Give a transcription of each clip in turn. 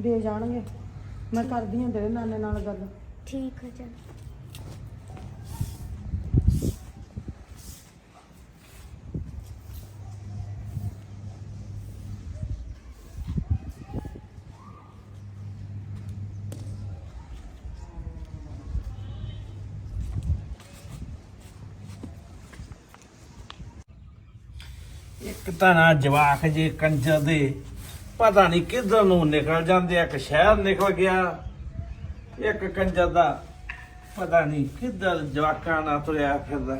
ਦੇ ਜਾਣਗੇ। ਮੈਂ ਕਰਦੀ ਹਾਂ ਤੇਰੇ ਨਾਨੇ ਨਾਲ ਗੱਲ। ਠੀਕ ਹੈ ਚਲ। ਇੱਕ ਤਾਂ ਨਾ ਜਵਾਕ ਜੇ ਕੰਜਰ ਦੇ ਪਤਾ ਨਹੀਂ ਕਿੱਧਰ ਨੂੰ ਨਿਕਲ ਜਾਂਦੇ ਆ, ਇੱਕ ਸ਼ਹਿਰ ਨਿਕਲ ਗਿਆ। ਇੱਕ ਕੰਜਰ ਦਾ ਪਤਾ ਨਹੀਂ ਕਿੱਧਰ ਜਵਾਕਾਂ ਨਾਲ ਤੁਰਿਆ ਫਿਰਦਾ।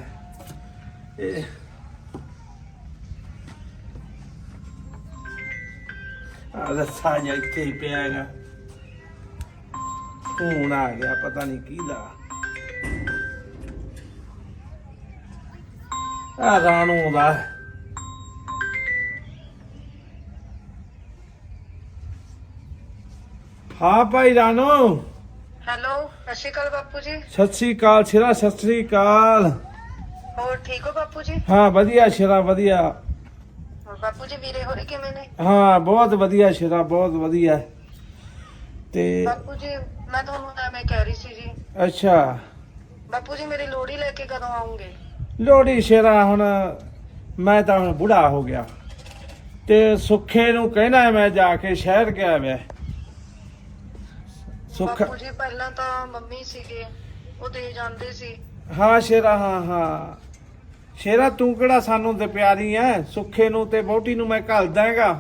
ਇਹ ਆ ਰੱਸਾ ਜਿਹਾ ਇੱਥੇ ਹੀ ਪਿਆ ਹੈਗਾ। ਫੋਨ ਆ ਗਿਆ, ਪਤਾ ਨਹੀਂ ਕਿਹਦਾ। ਆ ਰਾਣੂ ਦਾ ਹਾਂ ਭਾਈ ਰਾਣੋ। ਹੈਲੋ ਸਤਿ ਸ਼੍ਰੀ ਅਕਾਲ ਬਾਪੂ ਜੀ। ਸਤਿ ਸ੍ਰੀ ਅਕਾਲ ਸ਼ਿਰਾ ਸਤਿ ਸ੍ਰੀ ਅਕਾਲ। ਹੋਰ ਠੀਕ ਹੋ ਬਾਪੂ ਜੀ? ਹਾਂ ਵਧੀਆ ਸ਼ਿਰਾ ਵਧੀਆ। ਹੋਰ ਬਾਪੂ ਜੀ ਵੀਰੇ ਹੋਰੇ ਕਿਵੇਂ ਨੇ? ਹਾਂ ਬਹੁਤ ਵਧੀਆ ਸ਼ਿਰਾ ਬਹੁਤ ਵਧੀਆ। ਤੇ ਬਾਪੂ ਜੀ ਮੈਂ ਤੁਹਾਨੂੰ ਐਵੇਂ ਕਹਿ ਰਹੀ ਸੀ ਜੀ। ਅੱਛਾ। ਬਾਪੂ ਜੀ ਮੇਰੀ ਲੋੜੀ ਲੈ ਕੇ ਕਦੋਂ ਆਉਂਗੇ? ਲੋੜੀ ਸ਼ਿਰਾ ਹੁਣ ਮੈਂ ਤਾਂ ਹੁਣ ਬੁੜਾ ਹੋ ਗਿਆ। ਤੇ ਸੁੱਖੇ ਨੂੰ ਕਹਿਣਾ ਮੈਂ ਜਾ ਕੇ ਸ਼ਹਿਰ ਗਿਆ ਵੇ। ਸੁੱਖ ਬਾਪੂ ਜੀ ਪਹਿਲਾਂ ਤਾਂ ਮੰਮੀ ਸੀਗੇ ਉਹ ਦੇ ਜਾਂਦੇ ਸੀ। ਹਾਂ ਸ਼ੇਰਾ ਹਾਂ ਹਾਂ। ਸ਼ੇਰਾ ਤੂੰ ਕਿਹੜਾ ਸਾਨੂੰ ਤੇ ਪਿਆਰੀ ਐ? ਸੁੱਖੇ ਨੂੰ ਤੇ ਬੋਟੀ ਨੂੰ ਮੈਂ ਘੱਲ ਦਾਂਗਾ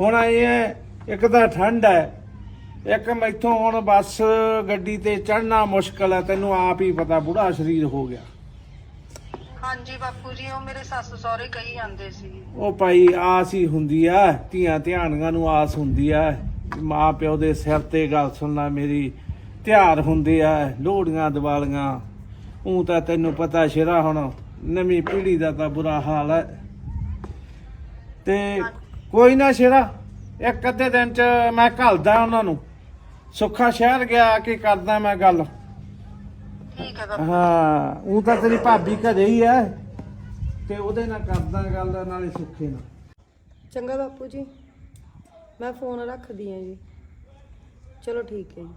ਹੁਣ ਆਏ ਐ ਇੱਕ ਤਾਂ ਠੰਡ ਐ। ਇੱਕ ਮੈਥੋਂ ਹੁਣ ਬੱਸ ਗੱਡੀ ਤੇ ਚੜਨਾ ਮੁਸ਼ਕਲ ਐ ਤੈਨੂੰ ਆਪ ਹੀ ਪਤਾ ਬੁੜਾ ਸਰੀਰ ਹੋ ਗਿਆ। ਹਾਂਜੀ ਬਾਪੂ ਜੀ ਉਹ ਮੇਰੇ ਸੱਸ ਸਹੁਰੇ ਕਹੀ ਜਾਂਦੇ ਸੀ। ਉਹ ਭਾਈ ਆਸ ਹੀ ਹੁੰਦੀ ਆ ਧੀਆਂ ਧਿਆਣੀਆਂ ਨੂੰ ਆਸ ਹੁੰਦੀ ਆ ਮਾਂ ਪਿਓ ਦੇ ਸਿਰ ਤੇ ਗੱਲ ਸੁਣਨਾ ਮੇਰੀ ਤਿਉਹਾਰ ਹੁੰਦੇ ਆ ਲੋਹੜੀਆਂ ਦੀਵਾਲੀਆਂ। ਉਹ ਤਾਂ ਤੈਨੂੰ ਪਤਾ ਸ਼ੇਰਾ ਹੁਣ ਨਵੀਂ ਪੀੜ੍ਹੀ ਦਾ ਤਾਂ ਬੁਰਾ ਹਾਲ ਹੈ ਤੇ ਕੋਈ ਨਾ ਸ਼ੇਰਾ ਇੱਕ ਅੱਧੇ ਦਿਨ ਚ ਮੈਂ ਘੱਲਦਾ ਉਹਨਾਂ ਨੂੰ। ਸੁੱਖਾ ਸ਼ਹਿਰ ਗਿਆ ਕਿ ਕਰਦਾ ਮੈਂ ਗੱਲ? ਠੀਕ ਹੈ ਹਾਂ ਉਹ ਤਾਂ ਤੇਰੀ ਭਾਬੀ ਘਰੇ ਹੀ ਐ। ਤੇ ਉਹਦੇ ਨਾਲ ਕਰਦਾ ਗੱਲ ਨਾਲੇ ਸੁੱਖੇ ਨਾਲ। ਚੰਗਾ ਬਾਪੂ ਜੀ। ਮੈਂ ਫੋਨ ਰੱਖਦੀ ਹਾਂ ਜੀ। ਚਲੋ ਠੀਕ ਹੈ ਜੀ।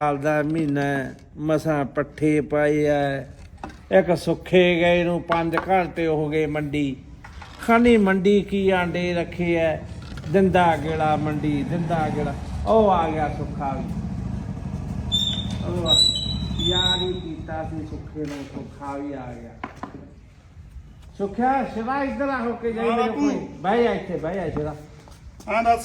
ਸਾਲ ਦਾ ਮਹੀਨਾ ਮਸਾਂ ਪੱਠੇ ਪਾਏ ਐ ਇੱਕ ਸੁੱਖੇ ਗਏ ਨੂੰ ਪੰਜ ਘੰਟੇ ਹੋ ਗਏ ਮੰਡੀ। ਖਾਨੀ ਮੰਡੀ ਕੀ ਆਂਡੇ ਰੱਖੇ ਐ ਦਿੰਦਾ ਗੇੜਾ ਮੰਡੀ, ਦਿੰਦਾ ਗੇੜਾ। ਉਹ ਆ ਗਿਆ ਸੁੱਖਾ ਵੀ। ਉਹ ਆ- ਯਾਰ ਹੀ ਕੀਤਾ ਸੀ ਸੁੱਖੇ ਨੂੰ ਸੁੱਖਾ ਵੀ ਆ ਗਿਆ। ਸੁੱਖਿਆ ਸ਼ਿਵਾ ਇੱਧਰ ਆ ਹੋ ਕੇ ਜਾਈ ਮੇਰੇ ਬਾਪੂ। ਕੋਲ। ਬਹਿ ਜਾ ਇੱਥੇ ਬਹਿ ਜਾ ਸ਼ਿਵਾ। ਹਾਂ ਦੱਸ।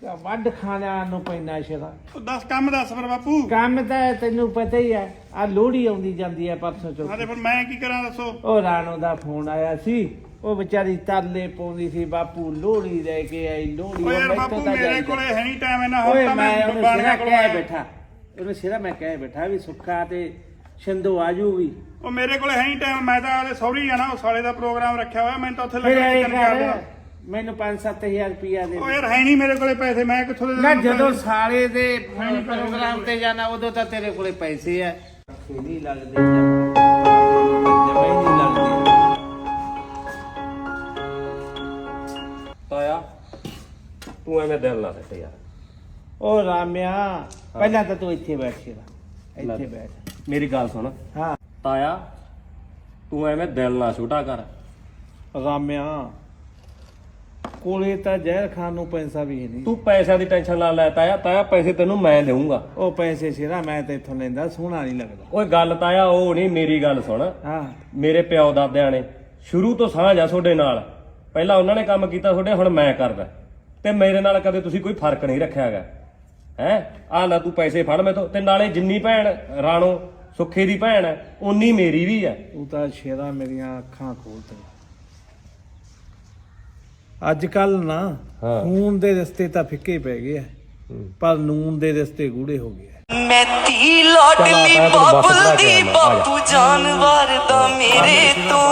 ਕਿਆ ਵੱਡ ਖਾਣਾ ਨੂੰ ਪੈਣਾ ਸ਼ਿਵਾ। ਉਹ ਦੱਸ ਕੰਮ ਦੱਸ ਫਿਰ ਬਾਪੂ। ਕੰਮ ਤਾਂ ਤੈਨੂੰ ਪਤਾ ਹੀ ਹੈ ਆ ਲੋਹੜੀ ਆਉਂਦੀ ਜਾਂਦੀ ਹੈ ਪਰਸੋਂ ਚੌਥ। ਹਾਂ ਤੇ ਫਿਰ ਮੈਂ ਕੀ ਕਰਾਂ ਦੱਸੋ। ਉਹ ਰਾਣੋ ਦਾ ਫੋਨ ਆਇਆ ਸੀ। ਉਹ ਵਿਚਾਰੀ ਤਰਲੇ ਪਾਉਂਦੀ ਸੀ ਬਾਪੂ ਲੋਹੜੀ ਲੈ ਕੇ ਆਈ ਲੋਹੜੀ ਓ ਉਹ ਯਾਰ ਬਾਪੂ ਮੇਰੇ ਕੋਲੇ। ਹੈ ਨਹੀਂ ਟਾਈਮ ਇਹਨਾਂ ਓਏ ਤਾਂ ਮੈਂ ਮੈਂ ਬਾਣੀਆਂ ਕੋਲ ਆਇਆ ਬੈਠਾ ਉਹਨੂੰ ਸਿਰਾ ਮੈਂ ਕਹਿ ਬੈਠਾ ਵੀ ਸੁੱਖਾ ਤੇ ਸ਼ੰਦੋ ਆਜੂਗੀ ਉਹ ਮੇਰੇ ਕੋਲੇ ਹੈ ਨਹੀਂ ਟਾਈਮ ਮੈਂ ਤਾਂ ਆਲੇ ਸੌਰੀ ਜਾਣਾ ਉਹ ਸਾਲੇ ਦਾ ਪ੍ਰੋਗਰਾਮ ਰੱਖਿਆ ਹੋਇਆ ਮੈਨੂੰ ਤਾਂ ਉੱਥੇ ਫਿਰ ਲੱਗਣਾ ਐ ਕਰ ਦੇਣਾ ਮੈਨੂੰ 5-7000 ਰੁਪਿਆ ਦੇ ਉਹ ਯਾਰ ਹੈ ਨਹੀਂ ਮੇਰੇ ਕੋਲੇ ਪੈਸੇ ਮੈਂ ਕਿੱਥੋਂ ਦੇ ਦੇਵਾਂ ਜਦੋਂ? ਸਾਲੇ ਦੇ ਪ੍ਰੋਗਰਾਮ ਤੇ ਜਾਣਾ ਉਦੋਂ ਤਾਂ ਤੇਰੇ ਕੋਲੇ ਪੈਸੇ ਆ। ਨਹੀਂ ਲੱਗਦੇ ਜਮਾ ਹੀ ਨਹੀਂ ਤਾਇਆ ਤੂੰ ਐਵੇਂ ਦਿਲ ਨਾ ਸੱਟ ਯਾਰ। ਉਹ ਰਾਮਿਆ ਪਹਿਲਾਂ ਤਾਂ ਤੂੰ ਇੱਥੇ ਬੈਠ ਸ਼ੇਰਾ ਇੱਥੇ ਬੈਠ। ਮੇਰੀ ਗੱਲ ਸੁਣ। ਹਾਂ। ਤਾਇਆ ਤੂੰ ਐਵੇਂ ਦਿਲ ਨਾ ਛੋਟਾ ਕਰ। ਰਾਮਿਆ ਕੋਲੇ ਤਾਂ ਜ਼ਹਿਰ ਖਾਨ ਨੂੰ ਪੈਸਾ ਵੀ ਨਹੀਂ। ਤੂੰ ਪੈਸਿਆਂ ਦੀ ਟੈਨਸ਼ਨ ਨਾ ਲੈ ਤਾਇਆ ਤਾਇਆ ਪੈਸੇ ਤੈਨੂੰ ਮੈਂ ਦੇਵਾਂਗਾ ਉਹ ਪੈਸੇ ਸ਼ੇਰਾ ਮੈਂ ਤੇ ਇੱਥੋਂ ਲੈਂਦਾ ਸੋਹਣਾ ਨਹੀਂ ਲੱਗਦਾ। ਓਏ ਗੱਲ ਤਾਇਆ ਉਹ ਨਹੀਂ ਮੇਰੀ ਗੱਲ ਸੁਣ। ਹਾਂ। ਮੇਰੇ ਪਿਓ ਦਾਦਿਆਂ ਨੇ ਸ਼ੁਰੂ ਤੋਂ ਸਾਂਝ ਆ ਤੁਹਾਡੇ ਨਾਲ। ਪਹਿਲਾਂ ਉਹਨਾਂ ਨੇ ਕੰਮ ਕੀਤਾ ਤੁਹਾਡੇ ਹੁਣ ਮੈਂ ਕਰਦਾ। ਤੇ ਮੇਰੇ ਨਾਲ ਕਦੇ ਤੁਸੀਂ ਕੋਈ ਫ਼ਰਕ ਨਹੀਂ ਰੱਖਿਆਗਾ। ਹੈ? ਆ ਲੈ ਤੂੰ ਪੈਸੇ ਫੜ ਮੈਥੋਂ ਤੇ ਨਾਲੇ ਜਿੰਨੀ ਭੈਣ ਰਾਣੋ ਸੁੱਖੇ ਦੀ ਭੈਣ ਹੈ ਉਨੀ ਮੇਰੀ ਵੀ ਹੈ। ਉਹ ਤਾਂ ਸ਼ੇਰਾ ਮੇਰੀਆਂ ਅੱਖਾਂ ਖੋਲ ਦੇ ਅੱਜ ਕੱਲ ਨਾ ਹਾਂ। ਖੂਨ ਦੇ ਰਸਤੇ ਤਾਂ ਫਿੱਕੇ ਪੈ ਗਏ ਆ ਪਰ ਨੂਨ ਦੇ ਰਸਤੇ ਗੂੜੇ ਹੋ ਗਏ ਆ। ਮੈਂ ਤੀ ਚੱਲ ਆ ਲਾਡਲੀ ਤਾਇਆ ਤੈਨੂੰ ਬੱਸ ਬਾਬਲ ਚੜਾ ਕੇ ਦੀ ਆਉਣਾ, ਆ ਜਾ। ਬਾਪੂ ਜਾਨਵਰ ਦਾ ਮੇਰੇ ਤੋਂ।